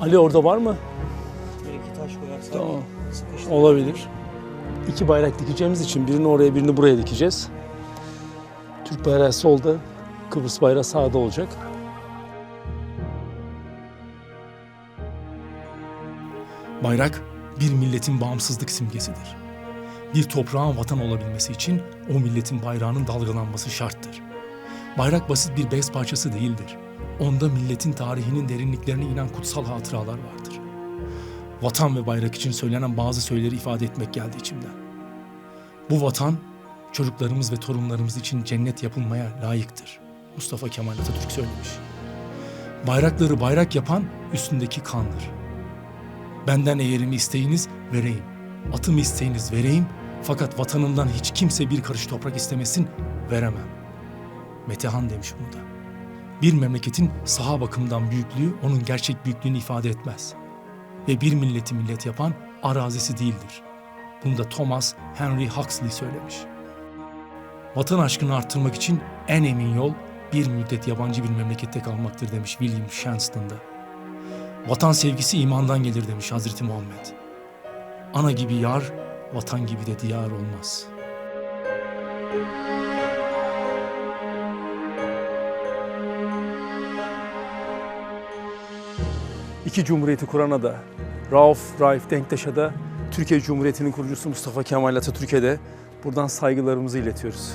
Ali orada var mı? Bir iki taş koyarsak Tamam. sıkıştı. Olabilir. İki bayrak dikeceğimiz için birini oraya birini buraya dikeceğiz. Türk bayrağı solda, Kıbrıs bayrağı sağda olacak. Bayrak bir milletin bağımsızlık simgesidir. Bir toprağın vatan olabilmesi için o milletin bayrağının dalgalanması şarttır. Bayrak basit bir bez parçası değildir. Onda milletin tarihinin derinliklerine inen kutsal hatıralar vardır. Vatan ve bayrak için söylenen bazı söyleri ifade etmek geldi içimden. Bu vatan çocuklarımız ve torunlarımız için cennet yapılmaya layıktır. Mustafa Kemal Atatürk söylemiş. Bayrakları bayrak yapan üstündeki kandır. Benden eğerimi isteyiniz vereyim. Atımı isteyiniz vereyim. Fakat vatanımdan hiç kimse bir karış toprak istemesin veremem. Metehan demiş bunu da. Bir memleketin saha bakımından büyüklüğü onun gerçek büyüklüğünü ifade etmez. Ve bir milleti millet yapan arazisi değildir. Bunu da Thomas Henry Huxley söylemiş. Vatan aşkını arttırmak için en emin yol bir müddet yabancı bir memlekette kalmaktır demiş William Shanston'da. Vatan sevgisi imandan gelir demiş Hazreti Muhammed. Ana gibi yar, vatan gibi de diyar olmaz. iki cumhuriyeti kurana da Rauf Raif Denktaş'a da Türkiye Cumhuriyeti'nin kurucusu Mustafa Kemal Atatürk'e de buradan saygılarımızı iletiyoruz.